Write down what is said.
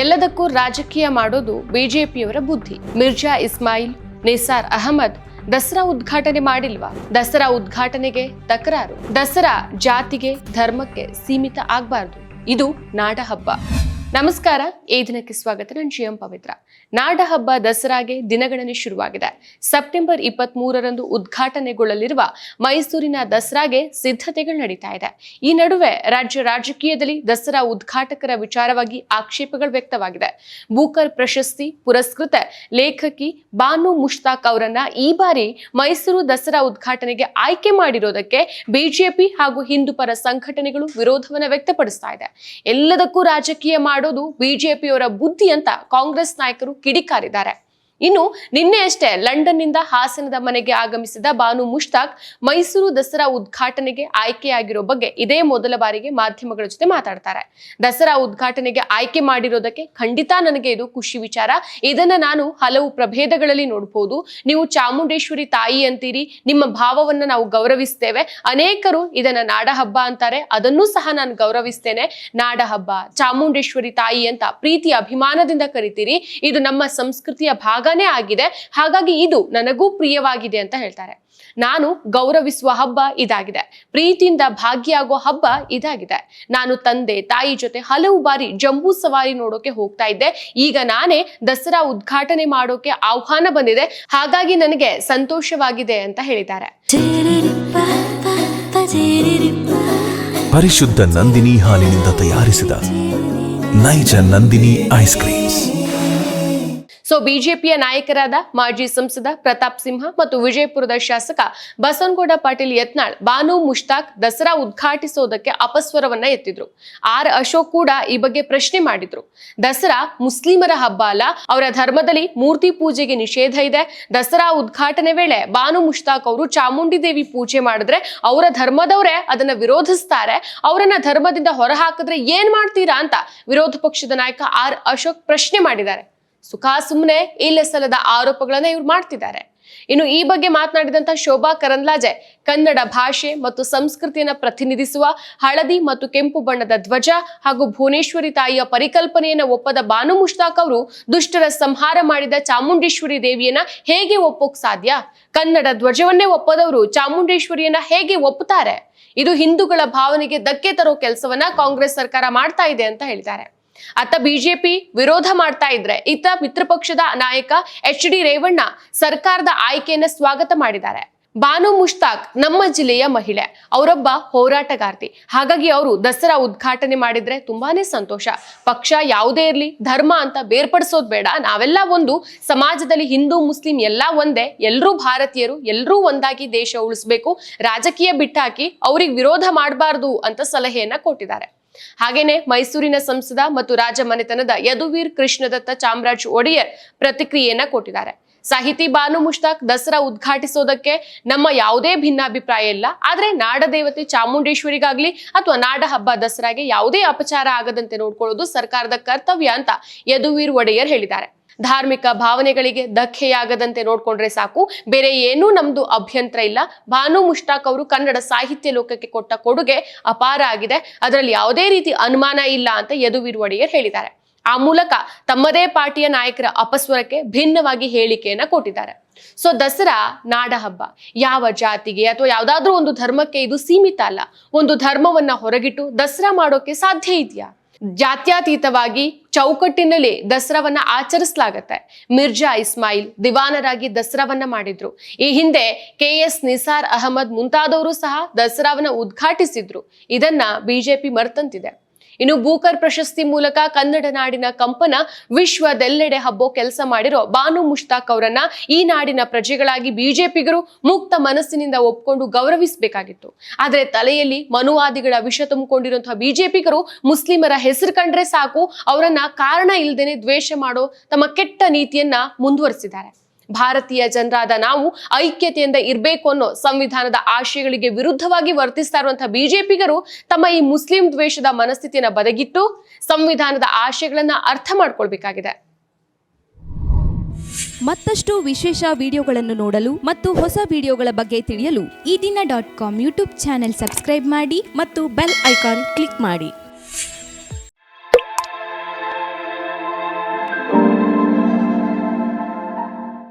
ಎಲ್ಲದಕ್ಕೂ ರಾಜಕೀಯ ಮಾಡೋದು ಬಿಜೆಪಿಯವರ ಬುದ್ಧಿ. ಮಿರ್ಜಾ ಇಸ್ಮಾಯಿಲ್, ನಿಸಾರ್ ಅಹಮದ್ ದಸರಾ ಉದ್ಘಾಟನೆ ಮಾಡಿಲ್ವಾ? ದಸರಾ ಉದ್ಘಾಟನೆಗೆ ತಕರಾರು. ದಸರಾ ಜಾತಿಗೆ, ಧರ್ಮಕ್ಕೆ ಸೀಮಿತ ಆಗ್ಬಾರ್ದು. ಇದು ನಾಡ ಹಬ್ಬ ನಮಸ್ಕಾರ, ಈ ದಿನಕ್ಕೆ ಸ್ವಾಗತ. ನಾನು ಜಿ ಎಂ ಪವಿತ್ರ. ನಾಡ ಹಬ್ಬ ದಸರಾಗೆ ದಿನಗಣನೆ ಶುರುವಾಗಿದೆ. ಸೆಪ್ಟೆಂಬರ್ ಇಪ್ಪತ್ತ್ ಮೂರರಂದು ಉದ್ಘಾಟನೆಗೊಳ್ಳಲಿರುವ ಮೈಸೂರಿನ ದಸರಾಗೆ ಸಿದ್ಧತೆಗಳು ನಡೀತಾ ಇದೆ. ಈ ನಡುವೆ ರಾಜ್ಯ ರಾಜಕೀಯದಲ್ಲಿ ದಸರಾ ಉದ್ಘಾಟಕರ ವಿಚಾರವಾಗಿ ಆಕ್ಷೇಪಗಳು ವ್ಯಕ್ತವಾಗಿದೆ. ಬೂಕರ್ ಪ್ರಶಸ್ತಿ, ಪುರಸ್ಕೃತ ಲೇಖಕಿ ಬಾನು ಮುಷ್ತಾಕ್ ಅವರನ್ನ ಈ ಬಾರಿ ಮೈಸೂರು ದಸರಾ ಉದ್ಘಾಟನೆಗೆ ಆಯ್ಕೆ ಮಾಡಿರೋದಕ್ಕೆ ಬಿಜೆಪಿ ಹಾಗೂ ಹಿಂದೂ ಪರ ಸಂಘಟನೆಗಳು ವಿರೋಧವನ್ನು ವ್ಯಕ್ತಪಡಿಸ್ತಾ ಇದೆ. ಎಲ್ಲದಕ್ಕೂ ರಾಜಕೀಯ ಮಾಡೋದು ಬಿಜೆಪಿಯವರ ಬುದ್ಧಿ ಅಂತ ಕಾಂಗ್ರೆಸ್ ನಾಯಕರು ಕಿಡಿಕಾರಿದ್ದಾರೆ. ಇನ್ನು ನಿನ್ನೆ ಅಷ್ಟೇ ಲಂಡನ್ನಿಂದ ಹಾಸನದ ಮನೆಗೆ ಆಗಮಿಸಿದ ಬಾನು ಮುಷ್ತಾಕ್ ಮೈಸೂರು ದಸರಾ ಉದ್ಘಾಟನೆಗೆ ಆಯ್ಕೆಯಾಗಿರೋ ಬಗ್ಗೆ ಇದೇ ಮೊದಲ ಬಾರಿಗೆ ಮಾಧ್ಯಮಗಳ ಜೊತೆ ಮಾತಾಡ್ತಾರೆ. ದಸರಾ ಉದ್ಘಾಟನೆಗೆ ಆಯ್ಕೆ ಮಾಡಿರೋದಕ್ಕೆ ಖಂಡಿತ ನನಗೆ ಇದು ಖುಷಿ ವಿಚಾರ. ಇದನ್ನ ನಾನು ಹಲವು ಪ್ರಭೇದಗಳಲ್ಲಿ ನೋಡಬಹುದು ನೀವು ಚಾಮುಂಡೇಶ್ವರಿ ತಾಯಿ ಅಂತೀರಿ, ನಿಮ್ಮ ಭಾವವನ್ನ ನಾವು ಗೌರವಿಸ್ತೇವೆ. ಅನೇಕರು ಇದನ್ನ ನಾಡ ಹಬ್ಬ ಅಂತಾರೆ. ಅದನ್ನೂ ಸಹ ನಾನು ಗೌರವಿಸ್ತೇನೆ. ನಾಡ ಹಬ್ಬ ಚಾಮುಂಡೇಶ್ವರಿ ತಾಯಿ ಅಂತ ಪ್ರೀತಿ ಅಭಿಮಾನದಿಂದ ಕರಿತೀರಿ. ಇದು ನಮ್ಮ ಸಂಸ್ಕೃತಿಯ ಭಾಗನೇ ಆಗಿದೆ. ಹಾಗಾಗಿ ಇದು ನನಗೂ ಪ್ರಿಯವಾಗಿದೆ ಅಂತ ಹೇಳ್ತಾರೆ. ನಾನು ಗೌರವಿಸುವ ಹಬ್ಬ ಇದಾಗಿದೆ. ಪ್ರೀತಿಯಿಂದ ಭಾಗಿಯಾಗೋ ಹಬ್ಬ ಇದಾಗಿದೆ. ನಾನು ತಂದೆ, ತಾಯಿ ಜೊತೆ ಹಲವು ಬಾರಿ ಜಂಬೂ ಸವಾರಿ ನೋಡೋಕೆ ಹೋಗ್ತಾ ಇದ್ದೆ. ಈಗ ನಾನೇ ದಸರಾ ಉದ್ಘಾಟನೆ ಮಾಡೋಕೆ ಆಹ್ವಾನ ಬಂದಿದೆ. ಹಾಗಾಗಿ ನನಗೆ ಸಂತೋಷವಾಗಿದೆ ಅಂತ ಹೇಳಿದ್ದಾರೆ. ಪರಿಶುದ್ಧ ನಂದಿನಿ ಹಾಲಿನಿಂದ ತಯಾರಿಸಿದ ನೈಜ ನಂದಿನಿ ಐಸ್ ಕ್ರೀಮ್ಸ್. ಸೊ ಬಿಜೆಪಿಯ ನಾಯಕರಾದ ಮಾಜಿ ಸಂಸದ ಪ್ರತಾಪ್ ಸಿಂಹ ಮತ್ತು ವಿಜಯಪುರದ ಶಾಸಕ ಬಸವನಗೌಡ ಪಾಟೀಲ್ ಯತ್ನಾಳ್, ಬಾನು ಮುಷ್ತಾಕ್ ದಸರಾ ಉದ್ಘಾಟಿಸೋದಕ್ಕೆ ಅಪಸ್ವರವನ್ನ ಎತ್ತಿದ್ರು. ಆರ್ ಅಶೋಕ್ ಕೂಡ ಈ ಬಗ್ಗೆ ಪ್ರಶ್ನೆ ಮಾಡಿದ್ರು. ದಸರಾ ಮುಸ್ಲಿಮರ ಹಬ್ಬ ಅಲ್ಲ, ಅವರ ಧರ್ಮದಲ್ಲಿ ಮೂರ್ತಿ ಪೂಜೆಗೆ ನಿಷೇಧ ಇದೆ. ದಸರಾ ಉದ್ಘಾಟನೆ ವೇಳೆ ಬಾನು ಮುಷ್ತಾಕ್ ಅವರು ಚಾಮುಂಡಿ ದೇವಿ ಪೂಜೆ ಮಾಡಿದ್ರೆ ಅವರ ಧರ್ಮದವರೇ ಅದನ್ನ ವಿರೋಧಿಸ್ತಾರೆ. ಅವರನ್ನ ಧರ್ಮದಿಂದ ಹೊರಹಾಕಿದ್ರೆ ಏನ್ ಮಾಡ್ತೀರಾ ಅಂತ ವಿರೋಧ ಪಕ್ಷದ ನಾಯಕ ಆರ್ ಅಶೋಕ್ ಪ್ರಶ್ನೆ ಮಾಡಿದ್ದಾರೆ. ಸುಖ ಸುಮ್ಮನೆ ಇಲ್ಲ ಸಲ್ಲದ ಆರೋಪಗಳನ್ನ ಇವ್ರು ಮಾಡ್ತಿದ್ದಾರೆ. ಇನ್ನು ಈ ಬಗ್ಗೆ ಮಾತನಾಡಿದಂತ ಶೋಭಾ ಕರಂದ್ಲಾಜೆ, ಕನ್ನಡ ಭಾಷೆ ಮತ್ತು ಸಂಸ್ಕೃತಿಯನ್ನ ಪ್ರತಿನಿಧಿಸುವ ಹಳದಿ ಮತ್ತು ಕೆಂಪು ಬಣ್ಣದ ಧ್ವಜ ಹಾಗೂ ಭುವನೇಶ್ವರಿ ತಾಯಿಯ ಪರಿಕಲ್ಪನೆಯನ್ನು ಒಪ್ಪದ ಬಾನು ಮುಷ್ತಾಕ್ ಅವರು ದುಷ್ಟರ ಸಂಹಾರ ಮಾಡಿದ ಚಾಮುಂಡೇಶ್ವರಿ ದೇವಿಯನ್ನ ಹೇಗೆ ಒಪ್ಪೋಕ್ ಸಾಧ್ಯ? ಕನ್ನಡ ಧ್ವಜವನ್ನೇ ಒಪ್ಪದವರು ಚಾಮುಂಡೇಶ್ವರಿಯನ್ನ ಹೇಗೆ ಒಪ್ಪುತ್ತಾರೆ? ಇದು ಹಿಂದೂಗಳ ಭಾವನೆಗೆ ಧಕ್ಕೆ ತರೋ ಕೆಲಸವನ್ನ ಕಾಂಗ್ರೆಸ್ ಸರ್ಕಾರ ಮಾಡ್ತಾ ಇದೆ ಅಂತ ಹೇಳಿದ್ದಾರೆ. ಅತ್ತ ಬಿಜೆಪಿ ವಿರೋಧ ಮಾಡ್ತಾ ಇದ್ರೆ ಇತ್ತ ಮಿತ್ರ ಪಕ್ಷದ ನಾಯಕ ಎಚ್ ಡಿ ರೇವಣ್ಣ ಸರ್ಕಾರದ ಆಯ್ಕೆಯನ್ನ ಸ್ವಾಗತ ಮಾಡಿದ್ದಾರೆ. ಬಾನು ಮುಷ್ತಾಕ್ ನಮ್ಮ ಜಿಲ್ಲೆಯ ಮಹಿಳೆ, ಅವರೊಬ್ಬ ಹೋರಾಟಗಾರ್ತಿ. ಹಾಗಾಗಿ ಅವರು ದಸರಾ ಉದ್ಘಾಟನೆ ಮಾಡಿದ್ರೆ ತುಂಬಾನೇ ಸಂತೋಷ. ಪಕ್ಷ ಯಾವುದೇ ಇರಲಿ, ಧರ್ಮ ಅಂತ ಬೇರ್ಪಡಿಸೋದು ಬೇಡ. ನಾವೆಲ್ಲ ಒಂದು ಸಮಾಜದಲ್ಲಿ ಹಿಂದೂ, ಮುಸ್ಲಿಂ ಎಲ್ಲ ಒಂದೇ. ಎಲ್ಲರೂ ಭಾರತೀಯರು ಎಲ್ಲರೂ ಒಂದಾಗಿ ದೇಶ ಉಳಿಸ್ಬೇಕು. ರಾಜಕೀಯ ಬಿಟ್ಟಾಕಿ ಅವ್ರಿಗೆ ವಿರೋಧ ಮಾಡಬಾರ್ದು ಅಂತ ಸಲಹೆಯನ್ನ ಕೊಟ್ಟಿದ್ದಾರೆ. ಹಾಗೇನೆ ಮೈಸೂರಿನ ಸಂಸದ ಮತ್ತು ರಾಜ ಮನೆತನದ ಯದುವೀರ್ ಕೃಷ್ಣದತ್ತ ಚಾಮರಾಜ್ ಒಡೆಯರ್ ಪ್ರತಿಕ್ರಿಯೆಯನ್ನ ಕೊಟ್ಟಿದ್ದಾರೆ. ಸಾಹಿತಿ ಬಾನು ಮುಷ್ತಾಕ್ ದಸರಾ ಉದ್ಘಾಟಿಸೋದಕ್ಕೆ ನಮ್ಮ ಯಾವುದೇ ಭಿನ್ನಾಭಿಪ್ರಾಯ ಇಲ್ಲ. ಆದ್ರೆ ನಾಡದೇವತೆ ಚಾಮುಂಡೇಶ್ವರಿಗಾಗ್ಲಿ ಅಥವಾ ನಾಡ ಹಬ್ಬ ದಸರಾಗೆ ಯಾವುದೇ ಅಪಚಾರ ಆಗದಂತೆ ನೋಡ್ಕೊಳ್ಳೋದು ಸರ್ಕಾರದ ಕರ್ತವ್ಯ ಅಂತ ಯದುವೀರ್ ಒಡೆಯರ್ ಹೇಳಿದ್ದಾರೆ. ಧಾರ್ಮಿಕ ಭಾವನೆಗಳಿಗೆ ಧಕ್ಕೆಯಾಗದಂತೆ ನೋಡ್ಕೊಂಡ್ರೆ ಸಾಕು. ಬೇರೆ ಏನೂ ನಮ್ದು ಅಭ್ಯಂತರ ಇಲ್ಲ. ಭಾನು ಮುಷ್ಟಾಕ್ ಅವರು ಕನ್ನಡ ಸಾಹಿತ್ಯ ಲೋಕಕ್ಕೆ ಕೊಟ್ಟ ಕೊಡುಗೆ ಅಪಾರ ಆಗಿದೆ. ಅದರಲ್ಲಿ ಯಾವುದೇ ರೀತಿ ಅನುಮಾನ ಇಲ್ಲ ಅಂತ ಯದುವೀರ್ ಒಡೆಯರ್ ಹೇಳಿದ್ದಾರೆ. ಆ ಮೂಲಕ ತಮ್ಮದೇ ಪಾರ್ಟಿಯ ನಾಯಕರ ಅಪಸ್ವರಕ್ಕೆ ಭಿನ್ನವಾಗಿ ಹೇಳಿಕೆಯನ್ನ ಕೊಟ್ಟಿದ್ದಾರೆ. ಸೊ ದಸರಾ ನಾಡ ಹಬ್ಬ ಯಾವ ಜಾತಿಗೆ ಅಥವಾ ಯಾವ್ದಾದ್ರೂ ಒಂದು ಧರ್ಮಕ್ಕೆ ಇದು ಸೀಮಿತ ಅಲ್ಲ. ಒಂದು ಧರ್ಮವನ್ನ ಹೊರಗಿಟ್ಟು ದಸರಾ ಮಾಡೋಕೆ ಸಾಧ್ಯ ಇದೆಯಾ? ಜಾತ್ಯತೀತವಾಗಿ ಚೌಕಟ್ಟಿನಲ್ಲಿ ದಸರಾವನ್ನ ಆಚರಿಸಲಾಗತ್ತೆ. ಮಿರ್ಜಾ ಇಸ್ಮಾಯಿಲ್ ದಿವಾನರಾಗಿ ದಸರಾವನ್ನ ಮಾಡಿದ್ರು. ಈ ಹಿಂದೆ ಕೆ ಎಸ್ ನಿಸಾರ್ ಅಹಮದ್ ಮುಂತಾದವರು ಸಹ ದಸರಾವನ್ನ ಉದ್ಘಾಟಿಸಿದ್ರು. ಇದನ್ನ ಬಿಜೆಪಿ ಮರ್ತಂತಿದೆ. ಇನ್ನು ಬೂಕರ್ ಪ್ರಶಸ್ತಿ ಮೂಲಕ ಕನ್ನಡ ನಾಡಿನ ಕಂಪನ ವಿಶ್ವದೆಲ್ಲೆಡೆ ಹಬ್ಬೋ ಕೆಲಸ ಮಾಡಿರೋ ಬಾನು ಮುಷ್ತಾಕ್ ಅವರನ್ನ ಈ ನಾಡಿನ ಪ್ರಜೆಗಳಾಗಿ ಬಿಜೆಪಿಗರು ಮುಕ್ತ ಮನಸ್ಸಿನಿಂದ ಒಪ್ಕೊಂಡು ಗೌರವಿಸಬೇಕಾಗಿತ್ತು. ಆದರೆ ತಲೆಯಲ್ಲಿ ಮನುವಾದಿಗಳ ವಿಷ ತುಂಬಿಕೊಂಡಿರುವಂತಹ ಬಿಜೆಪಿಗರು ಮುಸ್ಲಿಮರ ಹೆಸರು ಕಂಡ್ರೆ ಸಾಕು, ಅವರನ್ನ ಕಾರಣ ಇಲ್ಲದೇನೆ ದ್ವೇಷ ಮಾಡೋ ತಮ್ಮ ಕೆಟ್ಟ ನೀತಿಯನ್ನ ಮುಂದುವರಿಸಿದ್ದಾರೆ. ಭಾರತೀಯ ಜನರಾದ ನಾವು ಐಕ್ಯತೆಯಿಂದ ಇರಬೇಕು ಅನ್ನೋ ಸಂವಿಧಾನದ ಆಶಯಗಳಿಗೆ ವಿರುದ್ಧವಾಗಿ ವರ್ತಿಸ್ತಾ ಇರುವಂತಹ ಬಿಜೆಪಿಗರು ತಮ್ಮ ಈ ಮುಸ್ಲಿಂ ದ್ವೇಷದ ಮನಸ್ಥಿತಿಯನ್ನು ಬದಗಿಟ್ಟು ಸಂವಿಧಾನದ ಆಶಯಗಳನ್ನ ಅರ್ಥ ಮಾಡ್ಕೊಳ್ಬೇಕಾಗಿದೆ. ಮತ್ತಷ್ಟು ವಿಶೇಷ ವಿಡಿಯೋಗಳನ್ನು ನೋಡಲು ಮತ್ತು ಹೊಸ ವಿಡಿಯೋಗಳ ಬಗ್ಗೆ ತಿಳಿಯಲು Ee Dina dot com YouTube channel subscribe ಮಾಡಿ ಮತ್ತು ಬೆಲ್ ಐಕಾನ್ ಕ್ಲಿಕ್ ಮಾಡಿ.